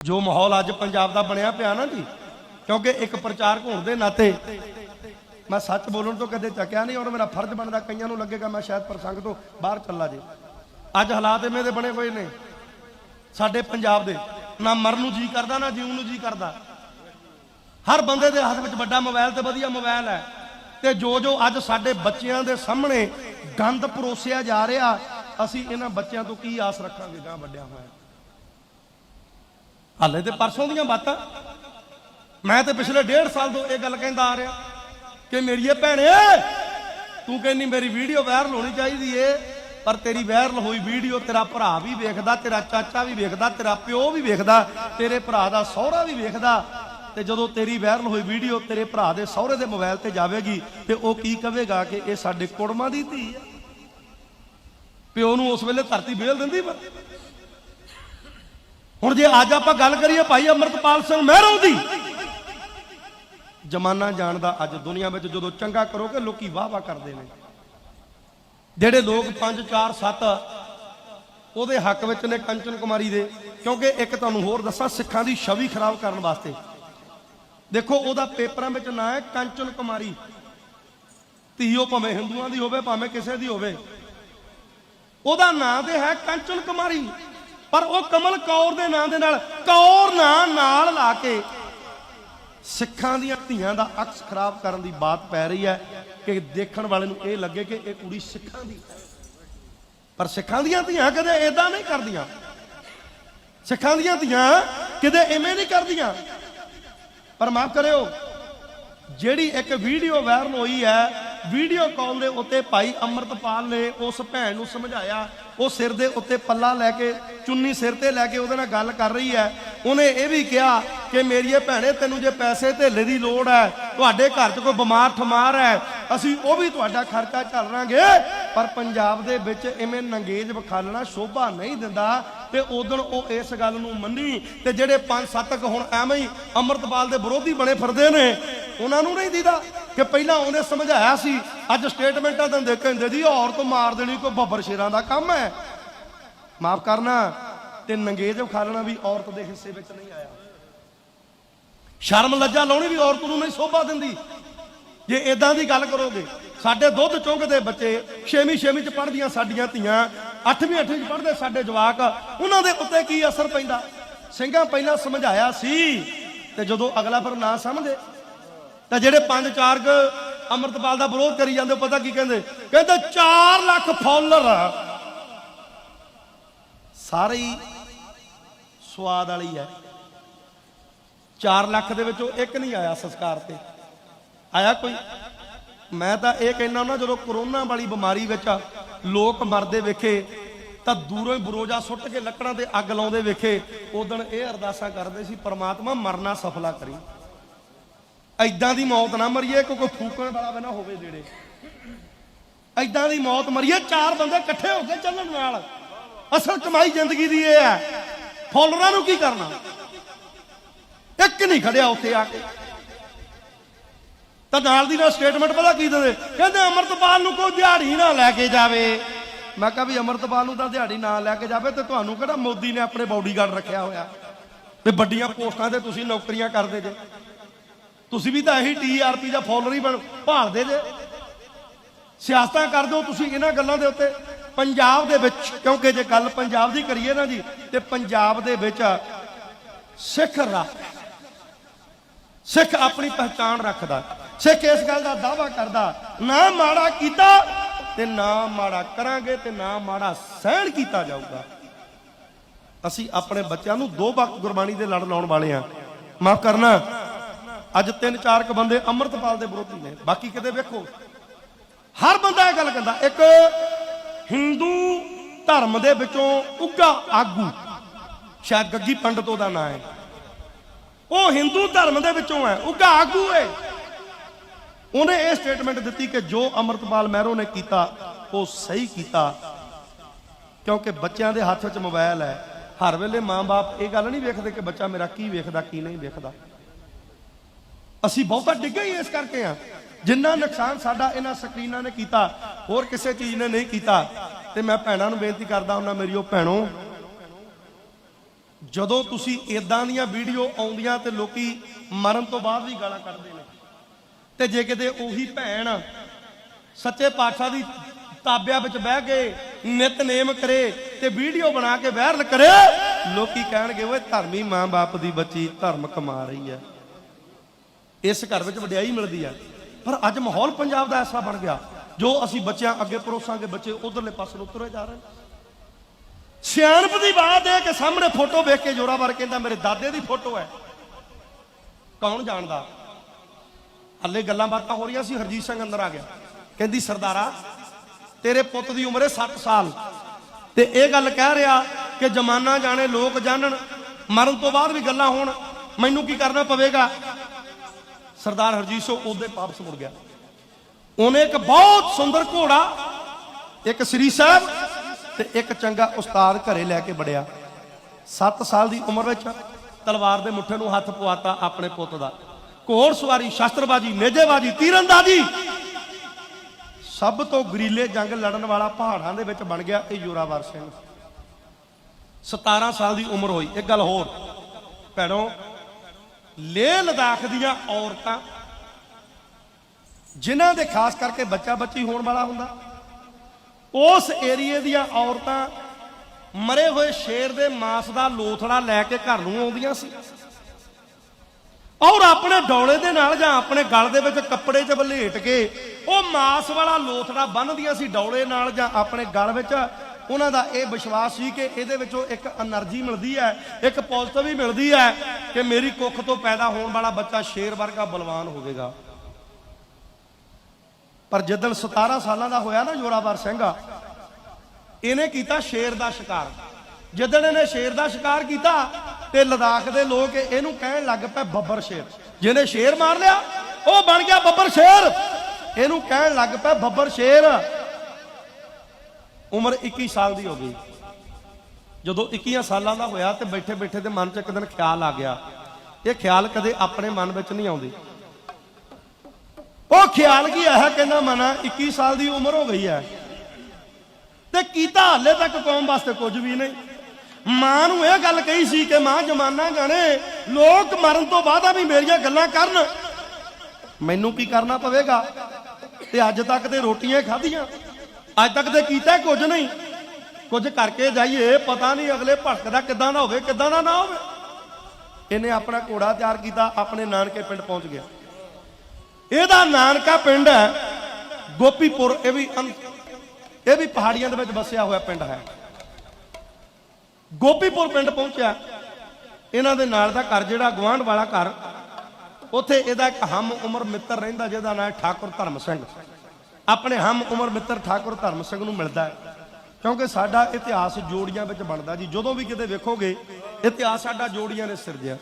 ਜੋ ਮਾਹੌਲ ਅੱਜ ਪੰਜਾਬ ਦਾ ਬਣਿਆ ਪਿਆ ਨਾ ਜੀ, ਕਿਉਂਕਿ ਇੱਕ ਪ੍ਰਚਾਰਕ ਹੋਣ ਦੇ ਨਾਤੇ ਮੈਂ ਸੱਚ ਬੋਲਣ ਤੋਂ ਕਦੇ ਚੱਕਿਆ ਨਹੀਂ ਔਰ ਮੇਰਾ ਫਰਜ਼ ਬਣਦਾ ਕਈਆਂ ਨੂੰ ਲੱਗੇਗਾ ਮੈਂ ਸ਼ਾਇਦ ਪ੍ਰਸੰਗ ਤੋਂ ਬਾਹਰ ਚੱਲਾ ਜੇ। ਅੱਜ ਹਾਲਾਤ ਇਵੇਂ ਦੇ ਬਣੇ ਹੋਏ ਨੇ, ਸਾਡੇ ਪੰਜਾਬ ਦੇ, ਨਾ ਮਰਨ ਨੂੰ ਜੀ ਕਰਦਾ, ਨਾ ਜੀਉਣ ਨੂੰ ਜੀ ਕਰਦਾ। ਹਰ ਬੰਦੇ ਦੇ ਹੱਥ ਵਿੱਚ ਵੱਡਾ ਮੋਬਾਈਲ ਤੇ ਵਧੀਆ ਮੋਬਾਈਲ ਹੈ ਤੇ ਜੋ ਜੋ ਅੱਜ ਸਾਡੇ ਬੱਚਿਆਂ ਦੇ ਸਾਹਮਣੇ ਗੰਦ ਪਰੋਸਿਆ ਜਾ ਰਿਹਾ, ਅਸੀਂ ਇਹਨਾਂ ਬੱਚਿਆਂ ਤੋਂ ਕੀ ਆਸ ਰੱਖਾਂਗੇ ਗਾਂ ਵੱਡਿਆਂ ਹੋਇਆ ਹਾਲੇ ਤੇ ਪਰਸੋਂ ਦੀਆਂ ਬਾਤਾਂ। ਮੈਂ ਤੇ ਪਿਛਲੇ ਡੇਢ ਸਾਲ ਤੋਂ ਇਹ ਗੱਲ ਕਹਿੰਦਾ ਆ ਰਿਹਾ ਕਿ ਮੇਰੀਏ ਭੈਣੇ, ਤੂੰ ਕਹਿੰਨੀ ਮੇਰੀ ਵੀਡੀਓ ਵਾਇਰਲ ਹੋਣੀ ਚਾਹੀਦੀ ਏ, ਪਰ ਤੇਰੀ ਵਾਇਰਲ ਹੋਈ ਵੀਡੀਓ ਤੇਰਾ ਭਰਾ ਵੀ ਵੇਖਦਾ, ਤੇਰਾ ਚਾਚਾ ਵੀ ਵੇਖਦਾ, ਤੇਰਾ ਪਿਓ ਵੀ ਵੇਖਦਾ, ਤੇਰੇ ਭਰਾ ਦਾ ਸਹੁਰਾ ਵੀ ਵੇਖਦਾ। ਤੇ ਜਦੋਂ ਤੇਰੀ ਵਾਇਰਲ ਹੋਈ ਵੀਡੀਓ ਤੇਰੇ ਭਰਾ ਦੇ ਸਹੁਰੇ ਦੇ ਮੋਬਾਈਲ ਤੇ ਜਾਵੇਗੀ, ਤੇ ਉਹ ਕੀ ਕਹੇਗਾ ਕਿ ਇਹ ਸਾਡੇ ਕੁੜਮਾਂ ਦੀ ਧੀ ਹੈ ਪਿਓ ਨੂੰ ਉਸ ਵੇਲੇ ਧਰਤੀ ਵੇਲ ਦਿੰਦੀ ਪਰ ਹੁਣ ਜੇ ਅੱਜ ਆਪਾਂ ਗੱਲ ਕਰੀਏ ਭਾਈ ਅਮਰਤਪਾਲ ਸਿੰਘ ਮਹਿਰੋਂ ਦੀ, ਜਮਾਨਾ ਜਾਣਦਾ ਅੱਜ ਦੁਨੀਆ ਵਿੱਚ ਜਦੋਂ ਚੰਗਾ ਕਰੋਗੇ, ਲੋਕੀ ਵਾਹ ਵਾਹ ਕਰਦੇ ਨੇ। ਜਿਹੜੇ ਲੋਕ 5 4 7 ਉਹਦੇ ਹੱਕ ਵਿੱਚ ਨੇ ਕੰਚਨ ਕੁਮਾਰੀ ਦੇ, ਕਿਉਂਕਿ ਇੱਕ ਤੁਹਾਨੂੰ ਹੋਰ ਦੱਸਾਂ, ਸਿੱਖਾਂ ਦੀ ਛਵੀ ਖਰਾਬ ਕਰਨ ਵਾਸਤੇ। ਦੇਖੋ, ਉਹਦਾ ਪੇਪਰਾਂ ਵਿੱਚ ਨਾਂ ਹੈ ਕੰਚਨ ਕੁਮਾਰੀ। ਧੀਓ ਭਾਵੇਂ ਹਿੰਦੂਆਂ ਦੀ ਹੋਵੇ, ਭਾਵੇਂ ਕਿਸੇ ਦੀ ਹੋਵੇ। ਉਹਦਾ ਨਾਂ ਤੇ ਹੈ ਕੰਚਨ ਕੁਮਾਰੀ। ਪਰ ਉਹ ਕਮਲ ਕੌਰ ਦੇ ਨਾਂ ਦੇ ਨਾਲ, ਕੌਰ ਨਾਂ ਨਾਲ ਲਾ ਕੇ ਸਿੱਖਾਂ ਦੀਆਂ ਧੀਆਂ ਦਾ ਅਕਸ ਖਰਾਬ ਕਰਨ ਦੀ ਬਾਤ ਪੈ ਰਹੀ ਹੈ ਕਿ ਦੇਖਣ ਵਾਲੇ ਨੂੰ ਇਹ ਲੱਗੇ ਕਿ ਇਹ ਕੁੜੀ ਸਿੱਖਾਂ ਦੀ ਪਰ ਸਿੱਖਾਂ ਦੀਆਂ ਧੀਆਂ ਕਦੇ ਇਦਾਂ ਨਹੀਂ ਕਰਦੀਆਂ। ਸਿੱਖਾਂ ਦੀਆਂ ਧੀਆਂ ਕਦੇ ਐਵੇਂ ਨਹੀਂ ਕਰਦੀਆਂ। ਪਰ ਮਾਫ ਕਰਿਓ, ਜਿਹੜੀ ਇੱਕ ਵੀਡੀਓ ਵਾਇਰਲ ਹੋਈ ਹੈ, ਵੀਡੀਓ ਕਾਲ ਦੇ ਉੱਤੇ ਭਾਈ ਅਮਰਤਪਾਲ ਨੇ ਉਸ ਭੈਣ ਨੂੰ ਸਮਝਾਇਆ ਉਹ ਸਿਰ ਦੇ ਉੱਤੇ ਪੱਲਾ ਲੈ ਕੇ, ਚੁੰਨੀ ਸਿਰ ਤੇ ਲੈ ਕੇ ਉਹਦੇ ਨਾਲ ਗੱਲ ਕਰ ਰਹੀ ਹੈ। ਉਹਨੇ ਇਹ ਵੀ ਕਿਹਾ ਕਿ ਮੇਰੀਏ ਭੈਣੇ, ਤੈਨੂੰ ਜੇ ਪੈਸੇ ਧੇਲੇ ਦੀ ਲੋੜ ਹੈ, ਤੁਹਾਡੇ ਘਰ 'ਚ ਕੋਈ ਬਿਮਾਰ ਠਮਾਰ ਹੈ, ਅਸੀਂ ਉਹ ਵੀ ਤੁਹਾਡਾ ਖਰਚਾ ਚੱਲ ਰਾਂਗੇ। ਪਰ ਪੰਜਾਬ ਦੇ ਵਿੱਚ ਐਵੇਂ ਨੰਗੇਜ ਵਿਖਾਲਣਾ ਸ਼ੋਭਾ ਨਹੀਂ ਦਿੰਦਾ ਤੇ ਉਦੋਂ ਉਹ ਇਸ ਗੱਲ ਨੂੰ ਮੰਨੀ ਤੇ ਜਿਹੜੇ ਪੰਜ ਸੱਤ ਕੁ ਹੁਣ ਐਵੇਂ ਹੀ ਅਮਰਤਪਾਲ ਦੇ ਵਿਰੋਧੀ ਬਣੇ ਫਿਰਦੇ ਨੇ, ਉਹਨਾਂ ਨੂੰ ਨਹੀਂ ਦੀਦਾ ਕਿ ਪਹਿਲਾਂ ਉਹਨੇ ਸਮਝਾਇਆ ਸੀ ਅੱਜ ਸਟੇਟਮੈਂਟਾਂ ਦਿੰਦੇ ਕਹਿੰਦੇ ਜੀ, ਔਰਤ ਮਾਰ ਦੇਣੀ ਕੋਈ ਬੱਬਰ ਸ਼ੇਰਾਂ ਦਾ ਕੰਮ ਹੈ। ਮਾਫ ਕਰਨਾ, ਤੇ ਨੰਗੇਜ ਵਿਖਾਲਣਾ ਵੀ ਔਰਤ ਦੇ ਹਿੱਸੇ ਵਿੱਚ ਨਹੀਂ ਆਇਆ। ਸ਼ਰਮ ਲੱਜਾ ਲਾਉਣੀ ਵੀ ਔਰਤ ਨੂੰ ਨਹੀਂ ਸੋਭਾ ਦਿੰਦੀ। ਜੇ ਇਦਾਂ ਦੀ ਗੱਲ ਕਰੋਗੇ, ਸਾਡੇ ਦੁੱਧ ਚੁੰਗਦੇ ਬੱਚੇ 6ਵੀਂ 6ਵੀਂ ਚ ਪੜ੍ਹਦੀਆਂ ਸਾਡੀਆਂ ਧੀਆਂ 8ਵੀਂ 8ਵੀਂ ਚ ਪੜ੍ਹਦੇ ਸਾਡੇ ਜਵਾਕ, ਉਹਨਾਂ ਦੇ ਉੱਤੇ ਕੀ ਅਸਰ ਪੈਂਦਾ? ਸਿੰਘਾਂ ਪਹਿਲਾਂ ਸਮਝਾਇਆ ਸੀ, ਤੇ ਜਦੋਂ ਅਗਲਾ ਫਿਰ ਨਾ ਸਮਝੇ, ਤਾਂ ਜਿਹੜੇ ਪੰਜ ਚਾਰ ਕ ਅਮਰਤਪਾਲ ਦਾ ਵਿਰੋਧ ਕਰੀ ਜਾਂਦੇ ਪਤਾ ਕੀ ਕਹਿੰਦੇ? ਕਹਿੰਦੇ 4 ਲੱਖ ਫਾਲੋਅਰ ਸਾਰੇ ਹੀ ਸਵਾਦ ਵਾਲੀ ਹੈ 4 ਲੱਖ ਦੇ ਵਿੱਚੋਂ ਇੱਕ ਨਹੀਂ ਆਇਆ ਸੰਸਕਾਰ ਤੇ। ਆਇਆ ਕੋਈ? ਮੈਂ ਤਾਂ ਇਹ ਕਹਿਣਾ ਨਾ ਜਦੋਂ ਕਰੋਨਾ ਵਾਲੀ ਬਿਮਾਰੀ ਵਿੱਚ ਲੋਕ ਮਰਦੇ ਵੇਖੇ, ਤਾਂ ਦੂਰੋਂ ਹੀ ਬਰੋਜਾ ਸੁੱਟ ਕੇ ਲੱਕੜਾਂ ਤੇ ਅੱਗ ਲਾਉਂਦੇ ਵੇਖੇ, ਉਦੋਂ ਇਹ ਅਰਦਾਸਾਂ ਕਰਦੇ ਸੀ, ਪ੍ਰਮਾਤਮਾ ਮਰਨਾ ਸਫਲਾ ਕਰੀ। ਐਦਾਂ ਦੀ ਮੌਤ ਨਾ ਮਰੀਏ ਕਿ ਕੋਈ ਫੂਕਣ ਵਾਲਾ ਵੀ ਨਾ ਹੋਵੇ ਜਿਹੜੇ। ਐਦਾਂ ਦੀ ਮੌਤ ਮਰੀਏ, ਚਾਰ ਬੰਦੇ ਇਕੱਠੇ ਹੋ ਕੇ ਚੱਲਣ ਨਾਲ। ਅਸਲ ਕਮਾਈ ਜ਼ਿੰਦਗੀ ਦੀ ਇਹ ਹੈ। ਫੋਲੋਅਰਾਂ ਨੂੰ ਕੀ ਕਰਨਾ? ਇੱਕ ਨਹੀਂ ਖੜਿਆ ਉੱਥੇ ਆ ਕੇ। ਤਾਂ ਨਾਲ ਦੀ ਨਾਲ ਸਟੇਟਮੈਂਟ ਪਤਾ ਕੀ ਦਿੰਦੇ? ਕਹਿੰਦੇ ਅਮਰਤਪਾਲ ਨੂੰ ਕੋਈ ਦਿਹਾੜੀ ਨਾ ਲੈ ਕੇ ਜਾਵੇ। ਮੈਂ ਕਿਹਾ ਵੀ ਅਮਰਤਪਾਲ ਨੂੰ ਤਾਂ ਦਿਹਾੜੀ ਨਾ ਲੈ ਕੇ ਜਾਵੇ ਤੇ ਤੁਹਾਨੂੰ ਕਿਹੜਾ ਮੋਦੀ ਨੇ ਆਪਣੇ ਬਾਡੀਗਾਰਡ ਰੱਖਿਆ ਹੋਇਆ? ਤੇ ਵੱਡੀਆਂ ਪੋਸਟਾਂ ਤੇ ਤੁਸੀਂ ਨੌਕਰੀਆਂ ਕਰਦੇ ਜੇ। ਤੁਸੀਂ ਵੀ ਤਾਂ ਇਹੀ ਟੀਆਰਪੀ ਦਾ ਫਾਲੋਅਰ ਹੀ ਬਣ ਭਾਲਦੇ ਜੇ। ਸਿਆਸਤਾਂ ਕਰਦੇ ਹੋ ਤੁਸੀਂ ਇਹਨਾਂ ਗੱਲਾਂ ਦੇ ਉੱਤੇ। ਪੰਜਾਬ ਦੇ ਵਿੱਚ, ਕਿਉਂਕਿ ਜੇ ਗੱਲ ਪੰਜਾਬ ਦੀ ਕਰੀਏ ਨਾ ਜੀ, ਤੇ ਪੰਜਾਬ ਦੇ ਵਿੱਚ ਸਿੱਖ ਰਾਜ ਸਿੱਖ ਆਪਣੀ ਪਹਿਚਾਣ ਰੱਖਦਾ। ਸਿੱਖ ਇਸ ਗੱਲ ਦਾ ਦਾਵਾ ਕਰਦਾ, ਨਾ ਮਾੜਾ ਕੀਤਾ ਤੇ ਨਾ ਮਾੜਾ ਕਰਾਂਗੇ ਤੇ ਨਾ ਮਾੜਾ ਸਹਿਣ ਕੀਤਾ ਜਾਊਗਾ। ਅਸੀਂ ਆਪਣੇ ਬੱਚਿਆਂ ਨੂੰ ਦੋ ਵਕਤ ਗੁਰਬਾਣੀ ਦੇ ਲੜ ਲਾਉਣ ਵਾਲੇ ਆ ਮਾਫ ਕਰਨਾ। ਅੱਜ ਤਿੰਨ ਚਾਰ ਕ ਬੰਦੇ ਅੰਮ੍ਰਿਤਪਾਲ ਦੇ ਵਿਰੋਧੀ ਨੇ, ਬਾਕੀ ਕਿਤੇ ਵੇਖੋ। ਹਰ ਬੰਦਾ ਇਹ ਗੱਲ ਕਹਿੰਦਾ, ਇੱਕ ਹਿੰਦੂ ਧਰਮ ਦੇ ਵਿੱਚੋਂ ਉੱਗਾ ਆਗੂ, ਸ਼ਾਇਦ ਗੱਗੀ ਪੰਡਤ ਉਹਦਾ ਨਾਂ ਹੈ। ਉਹ ਹਿੰਦੂ ਧਰਮ ਦੇ ਵਿੱਚੋਂ ਹੈ ਉੱਗਾ ਆਗੂ ਹੈ ਉਹਨੇ ਇਹ ਸਟੇਟਮੈਂਟ ਦਿੱਤੀ ਕਿ ਜੋ ਅਮਰਤਪਾਲ ਮਹਿਰੋ ਨੇ ਕੀਤਾ, ਉਹ ਸਹੀ ਕੀਤਾ। ਕਿਉਂਕਿ ਬੱਚਿਆਂ ਦੇ ਹੱਥ ਵਿੱਚ ਮੋਬਾਈਲ ਹੈ। ਹਰ ਵੇਲੇ ਮਾਂ-ਬਾਪ ਇਹ ਗੱਲ ਨਹੀਂ ਵੇਖਦੇ ਕਿ ਬੱਚਾ ਮੇਰਾ ਕੀ ਵੇਖਦਾ, ਕੀ ਨਹੀਂ ਵੇਖਦਾ। ਅਸੀਂ ਬਹੁਤਾ ਡਿੱਗੇ ਹੀ ਇਸ ਕਰਕੇ ਆ ਜਿੰਨਾ ਨੁਕਸਾਨ ਸਾਡਾ ਇਹਨਾਂ ਸਕਰੀਨਾਂ ਨੇ ਕੀਤਾ, ਹੋਰ ਕਿਸੇ ਚੀਜ਼ ਨੇ ਨਹੀਂ ਕੀਤਾ। ਤੇ ਮੈਂ ਭੈਣਾਂ ਨੂੰ ਬੇਨਤੀ ਕਰਦਾ ਹੁੰਦਾ, ਮੇਰੀ ਉਹ ਭੈਣੋ, ਜਦੋਂ ਤੁਸੀਂ ਇਦਾਂ ਦੀਆਂ ਵੀਡੀਓ ਆਉਂਦੀਆਂ ਤੇ ਲੋਕੀ ਮਰਨ ਤੋਂ ਬਾਅਦ ਵੀ ਗਾਲਾਂ ਕੱਢਦੇ ਨੇ। ਤੇ ਜੇ ਕਿਤੇ ਉਹੀ ਭੈਣ ਸੱਚੇ ਪਾਤਸ਼ਾਹ ਦੀ ਤਾਬਿਆਂ ਵਿੱਚ ਬਹਿ ਕੇ ਨਿਤਨੇਮ ਕਰੇ ਤੇ ਵੀਡੀਓ ਬਣਾ ਕੇ ਵਾਇਰਲ ਕਰੇ, ਲੋਕੀ ਕਹਿਣਗੇ, ਓਏ ਧਰਮੀ ਮਾਂ-ਬਾਪ ਦੀ ਬੱਚੀ ਧਰਮ ਕਮਾ ਰਹੀ ਹੈ। ਇਸ ਘਰ ਵਿੱਚ ਵਡਿਆਈ ਮਿਲਦੀ ਹੈ ਪਰ ਅੱਜ ਮਾਹੌਲ ਪੰਜਾਬ ਦਾ ਐਸਾ ਬਣ ਗਿਆ, ਜੋ ਅਸੀਂ ਬੱਚਿਆਂ ਅੱਗੇ ਪਰੋਸਾਂਗੇ, ਬੱਚੇ ਉਧਰਲੇ ਪਾਸੇ ਨੂੰ ਤੁਰੇ ਜਾ ਰਹੇ ਸਿਆਣਪ ਦੀ ਬਾਤ ਹੈ ਕਿ ਸਾਹਮਣੇ ਫੋਟੋ ਵੇਖ ਕੇ ਜੋਰਾਵਰ ਕਹਿੰਦਾ, ਮੇਰੇ ਦਾਦੇ ਦੀ ਫੋਟੋ ਹੈ। ਕੌਣ ਜਾਣਦਾ? ਹੱਲੇ ਗੱਲਾਂ ਬਾਤਾਂ ਹੋ ਰਹੀਆਂ ਸੀ, ਹਰਜੀਤ ਸਿੰਘ ਅੰਦਰ ਆ ਗਿਆ। ਕਹਿੰਦੀ, ਸਰਦਾਰਾ, ਤੇਰੇ ਪੁੱਤ ਦੀ ਉਮਰ ਹੈ 7 ਸਾਲ। ਤੇ ਇਹ ਗੱਲ ਕਹਿ ਰਿਹਾ ਕਿ ਜਮਾਨਾ ਜਾਣੇ ਲੋਕ ਜਾਣਨ, ਮਰਨ ਤੋਂ ਬਾਅਦ ਵੀ ਗੱਲਾਂ ਹੋਣ। ਮੈਨੂੰ ਕੀ ਕਰਨਾ ਪਵੇਗਾ? ਸਰਦਾਰ ਹਰਜੀਤ ਸਿੰਘ ਉਹਦੇ ਵਾਪਸ ਮੁੜ ਗਿਆ। ਉਹਨੇ ਇੱਕ ਬਹੁਤ ਸੁੰਦਰ ਘੋੜਾ, ਇੱਕ ਸ੍ਰੀ ਸਾਹਿਬ ਤੇ ਇੱਕ ਚੰਗਾ ਉਸਤਾਦ ਘਰੇ ਲੈ ਕੇ ਵੜਿਆ। 7 ਸਾਲ ਦੀ ਉਮਰ ਵਿੱਚ ਤਲਵਾਰ ਦੇ ਮੁੱਠੇ ਨੂੰ ਹੱਥ ਪਵਾਤਾ ਆਪਣੇ ਪੁੱਤ ਦਾ। ਘੋੜ ਸਵਾਰੀ, ਸ਼ਸਤਰਬਾਜੀ ਨੇਜੇਬਾਜੀ ਤੀਰੰਦਾਜ਼ੀ ਸਭ ਤੋਂ ਗਰੀਲੇ ਜੰਗ ਲੜਨ ਵਾਲਾ ਪਹਾੜਾਂ ਦੇ ਵਿੱਚ ਬਣ ਗਿਆ ਇਹ ਜੋਰਾਵਰ ਸਿੰਘ। 17 ਸਾਲ ਦੀ ਉਮਰ ਹੋਈ। ਇੱਕ ਗੱਲ ਹੋਰ, ਭੈਣੋ ਲੇਹ ਲਦਾਖ ਦੀਆਂ ਔਰਤਾਂ, ਜਿਨ੍ਹਾਂ ਦੇ ਖਾਸ ਕਰਕੇ ਬੱਚਾ ਬੱਚੀ ਹੋਣ ਵਾਲਾ ਹੁੰਦਾ, ਉਸ ਏਰੀਏ ਦੀਆਂ ਔਰਤਾਂ ਮਰੇ ਹੋਏ ਸ਼ੇਰ ਦੇ ਮਾਸ ਦਾ ਲੋਥੜਾ ਲੈ ਕੇ ਘਰ ਨੂੰ ਆਉਂਦੀਆਂ ਸੀ। ਔਰ ਆਪਣੇ ਡੌਲੇ ਦੇ ਨਾਲ ਜਾਂ ਆਪਣੇ ਗਲ ਦੇ ਵਿੱਚ ਕੱਪੜੇ 'ਚ ਵਲੇਟ ਕੇ ਉਹ ਮਾਸ ਵਾਲਾ ਲੋਥੜਾ ਬੰਨ੍ਹਦੀਆਂ ਸੀ, ਡੌਲੇ ਨਾਲ ਜਾਂ ਆਪਣੇ ਗਲ ਵਿੱਚ ਉਹਨਾਂ ਦਾ ਇਹ ਵਿਸ਼ਵਾਸ ਸੀ ਕਿ ਇਹਦੇ ਵਿੱਚੋਂ ਇੱਕ એનર્ਜੀ ਮਿਲਦੀ ਹੈ, ਇੱਕ ਪੋਜ਼ਿਟਿਵ ਵੀ ਮਿਲਦੀ ਹੈ ਕਿ ਮੇਰੀ ਕੁੱਖ ਤੋਂ ਪੈਦਾ ਹੋਣ ਵਾਲਾ ਬੱਚਾ ਸ਼ੇਰ ਵਰਗਾ ਬਲਵਾਨ ਹੋਵੇਗਾ। ਪਰ ਜਦੋਂ 17 ਸਾਲਾਂ ਦਾ ਹੋਇਆ ਨਾ ਜੋਰਾਵਰ ਸਿੰਘ, ਇਹਨੇ ਕੀਤਾ ਸ਼ੇਰ ਦਾ ਸ਼ਿਕਾਰ। ਜਦੋਂ ਇਹਨੇ ਸ਼ੇਰ ਦਾ ਸ਼ਿਕਾਰ ਕੀਤਾ ਤੇ ਲਦਾਖ ਦੇ ਲੋਕ ਇਹਨੂੰ ਕਹਿਣ ਲੱਗ ਪਏ ਬੱਬਰ ਸ਼ੇਰ। ਜਿਹਨੇ ਸ਼ੇਰ ਮਾਰ ਲਿਆ, ਉਹ ਬਣ ਗਿਆ ਬੱਬਰ ਸ਼ੇਰ। ਇਹਨੂੰ ਕਹਿਣ ਲੱਗ ਪਏ ਬੱਬਰ ਸ਼ੇਰ ਉਮਰ 21 ਸਾਲ ਦੀ ਹੋ ਗਈ। ਜਦੋਂ 21 ਸਾਲਾਂ ਦਾ ਹੋਇਆ ਤੇ ਬੈਠੇ ਬੈਠੇ ਦੇ ਮਨ 'ਚ ਇੱਕ ਦਿਨ ਖਿਆਲ ਆ ਗਿਆ। ਇਹ ਖਿਆਲ ਕਦੇ ਆਪਣੇ ਮਨ ਵਿੱਚ ਨਹੀਂ ਆਉਂਦੀ। ਉਹ ਖਿਆਲ ਕੀ ਆਇਆ ਕਹਿੰਦਾ ਮਨਾ 21 ਸਾਲ ਦੀ ਉਮਰ ਹੋ ਗਈ ਹੈ। ਤੇ ਕੀਤਾ ਹਾਲੇ ਤੱਕ ਕੌਮ ਵਾਸਤੇ ਕੁਝ ਵੀ ਨਹੀਂ। ਮਾਂ ਨੂੰ ਇਹ ਗੱਲ ਕਹੀ ਸੀ ਕਿ ਮਾਂ, ਜਮਾਨਾ ਜਾਣੇ ਲੋਕ ਮਰਨ ਤੋਂ ਬਾਅਦ ਵੀ ਮੇਰੀਆਂ ਗੱਲਾਂ ਕਰਨ। ਮੈਨੂੰ ਕੀ ਕਰਨਾ ਪਵੇਗਾ? ਤੇ ਅੱਜ ਤੱਕ ਤੇ ਰੋਟੀਆਂ ਖਾਧੀਆਂ। ਅੱਜ ਤੱਕ ਤੇ ਕੀਤਾ ਕੁਝ ਨਹੀਂ। ਕੁਝ ਕਰਕੇ ਜਾਈਏ, ਪਤਾ ਨਹੀਂ ਅਗਲੇ ਭਟਕਦਾ ਕਿੱਦਾਂ ਦਾ ਹੋਵੇ, ਕਿੱਦਾਂ ਦਾ ਨਾ ਹੋਵੇ। ਇਹਨੇ ਆਪਣਾ ਘੋੜਾ ਤਿਆਰ ਕੀਤਾ, ਆਪਣੇ ਨਾਨਕੇ ਪਿੰਡ ਪਹੁੰਚ ਗਿਆ। ਇਹਦਾ ਨਾਨਕਾ ਪਿੰਡ ਹੈ, ਗੋਪੀਪੁਰ, ਇਹ ਵੀ ਇਹ ਵੀ ਪਹਾੜੀਆਂ ਦੇ ਵਿੱਚ ਵਸਿਆ ਹੋਇਆ ਪਿੰਡ ਹੈ। ਗੋਪੀਪੁਰ ਪਿੰਡ ਪਹੁੰਚਿਆ। ਇਹਨਾਂ ਦੇ ਨਾਲ ਦਾ ਘਰ ਜਿਹੜਾ ਗਵਾਂਢ ਵਾਲਾ ਘਰ, ਉੱਥੇ ਇਹਦਾ ਇੱਕ ਹਮ ਉਮਰ ਮਿੱਤਰ ਰਹਿੰਦਾ, ਜਿਹਦਾ ਨਾਮ ਠਾਕੁਰ ਧਰਮ ਸਿੰਘ। ਆਪਣੇ ਹਮ ਉਮਰ ਮਿੱਤਰ ਠਾਕੁਰ ਧਰਮ ਸਿੰਘ ਨੂੰ ਮਿਲਦਾ ਹੈ। ਕਿਉਂਕਿ ਸਾਡਾ ਇਤਿਹਾਸ ਜੋੜੀਆਂ ਵਿੱਚ ਬਣਦਾ ਜੀ। ਜਦੋਂ ਵੀ ਕਿਤੇ ਵੇਖੋਗੇ, ਇਤਿਹਾਸ ਸਾਡਾ ਜੋੜੀਆਂ ਨੇ ਸਿਰਜਿਆ